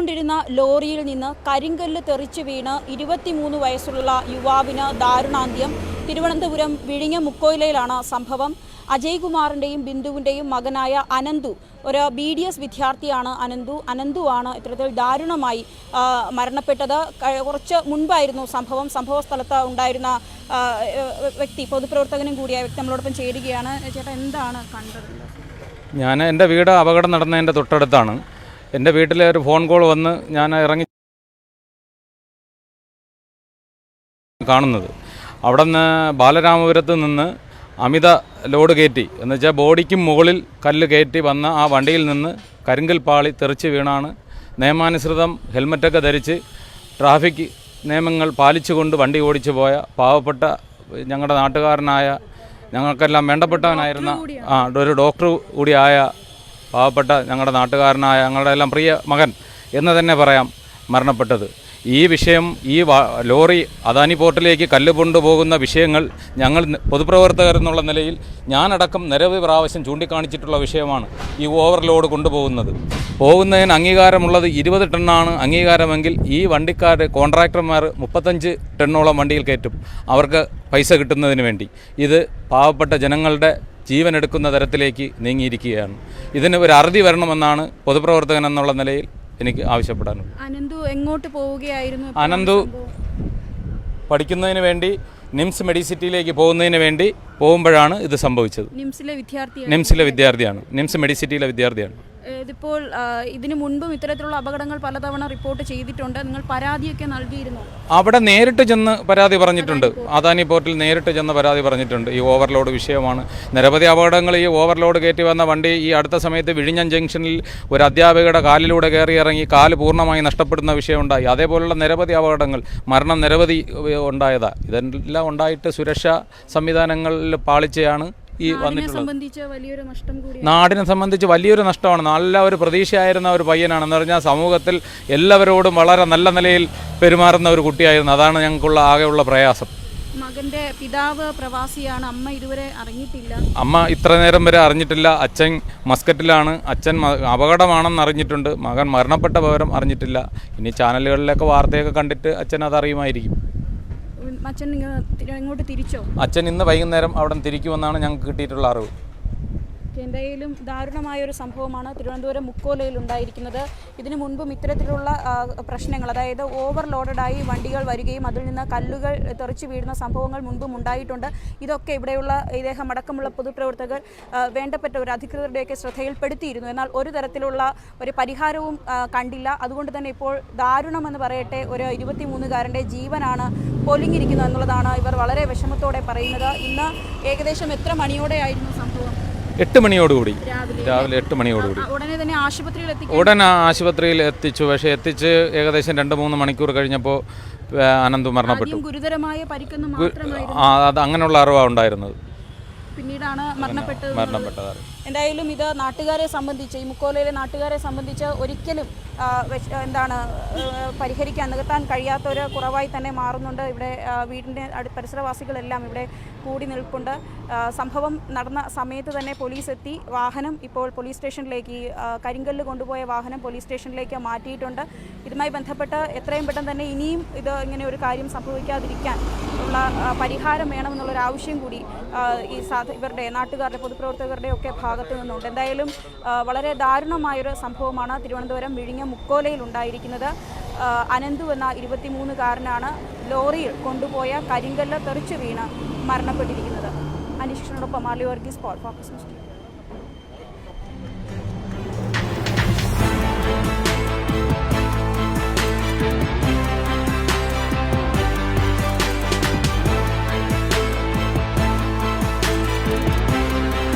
ഓടിക്കൊണ്ടിരുന്ന ലോറിയിൽ നിന്ന് കരിങ്കല്ല് തെറിച്ച് വീണ് ഇരുപത്തിമൂന്ന് വയസ്സുള്ള യുവാവിന് ദാരുണാന്ത്യം. തിരുവനന്തപുരം വിഴിഞ്ഞ മുക്കോയിലയിലാണ് സംഭവം. അജയ് കുമാറിന്റെയും ബിന്ദുവിന്റെയും മകനായ അനന്തു ഒരു ബി ഡി എസ് വിദ്യാർത്ഥിയാണ് അനന്തു. അനന്തുവാണ് ഇത്തരത്തിൽ ദാരുണമായി മരണപ്പെട്ടത്. കുറച്ച് മുൻപായിരുന്നു സംഭവം. സംഭവ സ്ഥലത്ത് ഉണ്ടായിരുന്ന വ്യക്തി പൊതുപ്രവർത്തകനും കൂടിയായ വ്യക്തി നമ്മളോടൊപ്പം ചേരുകയാണ്. ചേട്ടാ എന്താണ് കണ്ടത്? ഞാൻ എന്റെ വീട് അപകടം നടന്നതിന്റെ തൊട്ടടുത്താണ്. എന്റെ വീട്ടിലെ ഒരു ഫോൺ കോൾ വന്ന് ഞാൻ ഇറങ്ങി കാണുന്നത്. അവിടെ നിന്ന് ബാലരാമപുരത്ത് നിന്ന് അമിത ലോഡ് കയറ്റി. എന്ന് വെച്ചാൽ ബോഡിക്ക് മുകളിൽ കല്ല് കയറ്റി വന്ന ആ വണ്ടിയിൽ നിന്ന് കരിങ്കൽ പാളി തെറിച്ച് വീണാണ്. നിയമാനുസൃതം ഹെൽമറ്റൊക്കെ ധരിച്ച് ട്രാഫിക് നിയമങ്ങൾ പാലിച്ചുകൊണ്ട് വണ്ടി ഓടിച്ചു പോയ പാവപ്പെട്ട ഞങ്ങളുടെ നാട്ടുകാരനായ ഞങ്ങൾക്കെല്ലാം വേണ്ടപ്പെട്ടവനായിരുന്ന ആ ഒരു ഡോക്ടർ കൂടിയായ പാവപ്പെട്ട ഞങ്ങളുടെ നാട്ടുകാരനായ ഞങ്ങളുടെ എല്ലാം പ്രിയ മകൻ എന്ന് തന്നെ പറയാം മരണപ്പെട്ടത്. ഈ വിഷയം ഈ ലോറി അദാനി പോർട്ടിലേക്ക് കല്ല് കൊണ്ടുപോകുന്ന വിഷയങ്ങൾ ഞങ്ങൾ പൊതുപ്രവർത്തകർ എന്നുള്ള നിലയിൽ ഞാനടക്കം നിരവധി പ്രാവശ്യം ചൂണ്ടിക്കാണിച്ചിട്ടുള്ള വിഷയമാണ് ഈ ഓവർലോഡ് കൊണ്ടുപോകുന്നത്. പോകുന്നതിന് അംഗീകാരമുള്ളത് ഇരുപത് ടണ്ണാണ് അംഗീകാരമെങ്കിൽ ഈ വണ്ടിക്കാർ കോൺട്രാക്ടർമാർ മുപ്പത്തഞ്ച് ടണ്ണോളം വണ്ടിയിൽ കയറ്റും അവർക്ക് പൈസ കിട്ടുന്നതിന് വേണ്ടി. ഇത് പാവപ്പെട്ട ജനങ്ങളുടെ ജീവൻ എടുക്കുന്ന തരത്തിലേക്ക് നീങ്ങിയിരിക്കുകയാണ്. ഇതിന് ഒരു അറുതി വരണമെന്നാണ് പൊതുപ്രവർത്തകൻ എന്നുള്ള നിലയിൽ എനിക്ക് ആവശ്യപ്പെടാനുള്ളത്. അനന്തു എങ്ങോട്ട് പോവുകയായിരുന്നു അനന്തു? പഠിക്കുന്നതിന് വേണ്ടി നിംസ് മെഡിസിറ്റിയിലേക്ക് പോകുന്നതിന് വേണ്ടി പോകുമ്പോഴാണ് ഇത് സംഭവിച്ചത്. നിംസിലെ വിദ്യാർത്ഥി നിംസിലെ വിദ്യാർത്ഥിയാണ്. നിംസ് മെഡിസിറ്റിയിലെ വിദ്യാർത്ഥിയാണ്. ഇതിപ്പോൾ ഇതിനു മുൻപും ഇത്തരത്തിലുള്ള അപകടങ്ങൾ പലതവണ റിപ്പോർട്ട് ചെയ്തിട്ടുണ്ട്. നിങ്ങൾ പരാതിയൊക്കെ നൽകിയിരുന്നു? അവിടെ നേരിട്ട് ചെന്ന് പരാതി പറഞ്ഞിട്ടുണ്ട്. അദാനി പോർട്ടിൽ നേരിട്ട് ചെന്ന് പരാതി പറഞ്ഞിട്ടുണ്ട്. ഈ ഓവർലോഡ് വിഷയമാണ്. നിരവധി അപകടങ്ങൾ ഈ ഓവർലോഡ് കയറ്റി വന്ന വണ്ടി ഈ അടുത്ത സമയത്ത് വിഴിഞ്ഞം ജംഗ്ഷനിൽ ഒരു അധ്യാപികയുടെ കാലിലൂടെ കയറി ഇറങ്ങി കാൽ പൂർണമായി നഷ്ടപ്പെടുന്ന വിഷയമുണ്ടായി അതേപോലുള്ള നിരവധി അപകടങ്ങൾ മരണം നിരവധി ഉണ്ടായതാണ് ഉണ്ടായതാ. ഇതെല്ലാം ഉണ്ടായിട്ട് സുരക്ഷാ സംവിധാനങ്ങളിൽ പാളിച്ചയാണ്. ഈ വന്നിട്ടുള്ളത്. നാടിനെ സംബന്ധിച്ച് വലിയൊരു നഷ്ടമാണ്. നല്ല ഒരു പ്രതീക്ഷയായിരുന്ന ഒരു പയ്യനാണെന്ന് പറഞ്ഞാൽ സമൂഹത്തിൽ എല്ലാവരോടും വളരെ നല്ല നിലയിൽ പെരുമാറുന്ന ഒരു കുട്ടിയായിരുന്നു. അതാണ് ഞങ്ങൾക്കുള്ള ആകെയുള്ള പ്രയാസം. മകന്റെ പിതാവ് പ്രവാസിയാണ്. അമ്മ ഇതുവരെ അറിഞ്ഞിട്ടില്ല. അമ്മ ഇത്ര നേരം വരെ അറിഞ്ഞിട്ടില്ല. അച്ഛൻ മസ്കറ്റിലാണ്. അച്ഛൻ അപകടമാണെന്ന് അറിഞ്ഞിട്ടുണ്ട്. മകൻ മരണപ്പെട്ട വിവരം അറിഞ്ഞിട്ടില്ല. ഇനി ചാനലുകളിലൊക്കെ വാർത്തയൊക്കെ കണ്ടിട്ട് അച്ഛൻ അത് അറിയുമായിരിക്കും ഉം, അച്ഛൻ ഇങ്ങ് ഇങ്ങോട്ട് തിരിച്ചോ? അച്ഛൻ ഇന്ന് വൈകുന്നേരം അവിടെ തിരിക്കുമെന്നാണ് ഞങ്ങൾക്ക് കിട്ടിയിട്ടുള്ള അറിവ്. എന്തായാലും ദാരുണമായ ഒരു സംഭവമാണ് തിരുവനന്തപുരം മുക്കോലയിൽ ഉണ്ടായിരിക്കുന്നത്. ഇതിനു മുൻപും ഇത്തരത്തിലുള്ള പ്രശ്നങ്ങൾ അതായത് ഓവർലോഡഡായി വണ്ടികൾ വരികയും അതിൽ നിന്ന് കല്ലുകൾ തെറിച്ചു വീഴുന്ന സംഭവങ്ങൾ മുൻപും ഉണ്ടായിട്ടുണ്ട്. ഇതൊക്കെ ഇവിടെയുള്ള ഇദ്ദേഹം അടക്കമുള്ള പൊതുപ്രവർത്തകർ വേണ്ടപ്പെട്ട ഒരു അധികൃതരുടെയൊക്കെ ശ്രദ്ധയിൽപ്പെടുത്തിയിരുന്നു. എന്നാൽ ഒരു തരത്തിലുള്ള ഒരു പരിഹാരവും കണ്ടില്ല. അതുകൊണ്ട് തന്നെ ഇപ്പോൾ ദാരുണമെന്ന് പറയട്ടെ ഒരു ഇരുപത്തിമൂന്നുകാരന്റെ ജീവനാണ് പൊലിഞ്ഞിരിക്കുന്നത് എന്നുള്ളതാണ് ഇവർ വളരെ വിഷമത്തോടെ പറയുന്നത്. ഇന്ന് ഏകദേശം എത്ര മണിയോടെയായിരുന്നു സംഭവം? എട്ട് മണിയോടുകൂടി. രാവിലെ. എട്ട് മണിയോടുകൂടി. ഉടൻ ആശുപത്രിയിൽ എത്തിച്ചു. പക്ഷേ എത്തിച്ച് ഏകദേശം രണ്ട് മൂന്ന് മണിക്കൂർ കഴിഞ്ഞപ്പോൾ അനന്ത് മരണപ്പെട്ടു. ഗുരുതരമായ അത് അങ്ങനെയുള്ള അറിവാണ് ഉണ്ടായിരുന്നത്. പിന്നീടാണ് മരണപ്പെട്ടത്. മരണപ്പെട്ടത് എന്തായാലും ഇത് നാട്ടുകാരെ സംബന്ധിച്ച് ഈ മുക്കോലയിലെ നാട്ടുകാരെ സംബന്ധിച്ച് ഒരിക്കലും എന്താണ് പരിഹരിക്കാൻ നികത്താൻ കഴിയാത്ത ഒരു കുറവായി തന്നെ മാറുന്നുണ്ട്. ഇവിടെ വീടിന്റെ അടു പരിസരവാസികളെല്ലാം ഇവിടെ കൂടി നിൽപ്പുണ്ട്. സംഭവം നടന്ന സമയത്ത് തന്നെ പോലീസ് എത്തി വാഹനം ഇപ്പോൾ പോലീസ് സ്റ്റേഷനിലേക്ക് കരിങ്കല്ല് കൊണ്ടുപോയ വാഹനം പോലീസ് സ്റ്റേഷനിലേക്ക് മാറ്റിയിട്ടുണ്ട്. ഇതുമായി ബന്ധപ്പെട്ട് എത്രയും പെട്ടെന്ന് തന്നെ ഇനിയും ഇത് ഇങ്ങനെ ഒരു കാര്യം സംഭവിക്കാതിരിക്കാൻ ആ, പരിഹാരം വേണമെന്നുള്ളൊരു ആവശ്യം കൂടി ഈ സാധ ഇവരുടെ നാട്ടുകാരുടെ പൊതുപ്രവർത്തകരുടെ ഒക്കെ ഭാഗത്തു നിന്നുണ്ട്. എന്തായാലും വളരെ ദാരുണമായൊരു സംഭവമാണ് തിരുവനന്തപുരം വിഴിഞ്ഞ മുക്കോലയിൽ ഉണ്ടായിരിക്കുന്നത്. അനന്തു എന്ന ഇരുപത്തിമൂന്നുകാരനാണ് ലോറിയിൽ കൊണ്ടുപോയ കരിങ്കല്ല് തെറിച്ചു വീണ് മരണപ്പെട്ടിരിക്കുന്നത്. അനീഷിനോടൊപ്പം മാർലി വർഗീസ് പോൾ ഫോക്കസ്